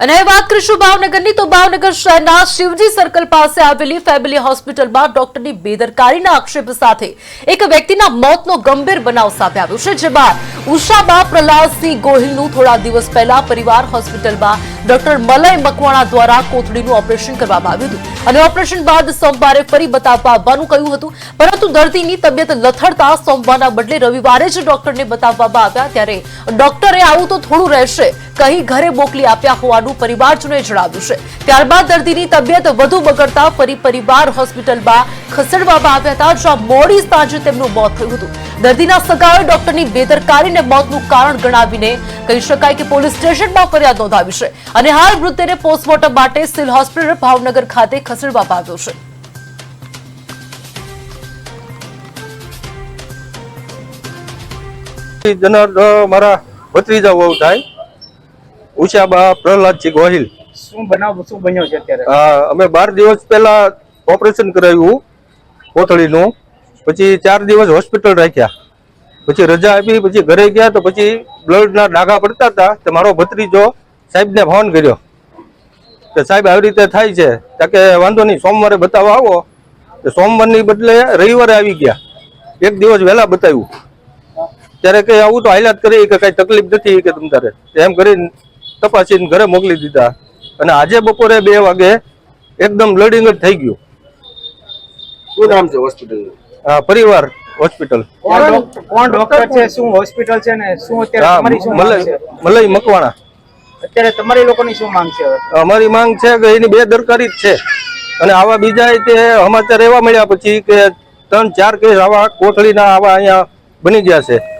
અને વાત કરીશું ભાવનગરની, તો ભાવનગર શહેરના શિવજી સર્કલ પાસે આવેલી ફેમિલી હોસ્પિટલમાં ડોક્ટરની બેદરકારીના આક્ષેપ સાથે એક વ્યક્તિના મોતનો ગંભીર બનાવ સામે આવ્યો છે, જેમાં ઉષાબા પ્રહલાદસિંહ ગોહિલનું થોડા દિવસ પહેલા પરિવાર હોસ્પિટલમાં ડોક્ટર મલય મકવાણા દ્વારા કોથળીનું ઓપરેશન કરવામાં આવ્યું હતું. અને ઓપરેશન બાદ સોમવારે ફરી બતાવવા આવવાનું કહ્યું હતું. પરંતુ દર્દીની તબિયત લથડતા સોમવારના બદલે રવિવારે જ ડોક્ટરને બતાવવામાં આવ્યા. ત્યારે ડોક્ટરે આવું તો થોડું રહેશે. કહી ઘરે મોકલી આપ્યા હોવાનું પરિવારજનોએ જણાવ્યું છે. ત્યારબાદ દર્દીની તબિયત વધુ બગડતા ફરી પરિવાર હોસ્પિટલમાં ખસેડવામાં આવ્યા હતા, જ્યાં મોડી સાંજે તેમનું મોત થયું હતું. દર્દીના સગાએ ડોક્ટરની બેદરકારીને મોતનું કારણ ગણાવીને કહી શકાય કે પોલીસ સ્ટેશનમાં ફરિયાદ નોંધાવી છે અને હાલ મૃતદેહને પોસ્ટમોર્ટમ માટે સિવિલ હોસ્પિટલ ભાવનગર ખાતે ખસેડવામાં આવ્યો છે. જનર મારા ભત્રીજા વહુ થાય. ઉષાબા પ્રહલાદજી ગોહિલ. શું બનાવ શું બન્યો છે અત્યારે? અમે બાર દિવસ પહેલા ઓપરેશન કરાવ્યું કોથળીનું. પછી ચાર દિવસ હોસ્પિટલ રાખ્યા. પછી રજા આપી પછી ઘરે ગયા તો પછી બ્લડના ડાઘા પડતા હતા તો મારો ભત્રીજો સાહેબને ફોન કર્યો કે સાહેબ આવી રીતે થાય છે. ત્યાં કે વાંધો નહીં સોમવારે બતાવવા આવો. તો સોમવારની બદલે રવિવારે આવી ગયા. એક દિવસ વહેલા બતાવ્યું. ત્યારે કે આવું તો હાઈલાત કરી કે કઈ તકલીફ નથી કે તમ તારે. એમ કરીને તપાસીને ઘરે મોકલી દીધા. અને આજે બપોરે બે વાગે એકદમ બ્લડિંગ જ થઈ ગયું. શું નામ છે હોસ્પિટલ પરિવાર. હોસ્પિટલ? કોણ ડોક્ટર- છે. શું હોસ્પિટલ છે ને શું અત્યારે તમારી શું માંગ મલય મકવાણા. અત્યારે તમારી લોકોની શું માંગ છે અમારી માંગ છે કે એની બે દરકારી જ છે. અને આવા બીજા તે સમાચાર એવા મળ્યા પછી કે ત્રણ ચાર કેસ આવા કોથળીના આવા અહીંયા બની ગયા છે.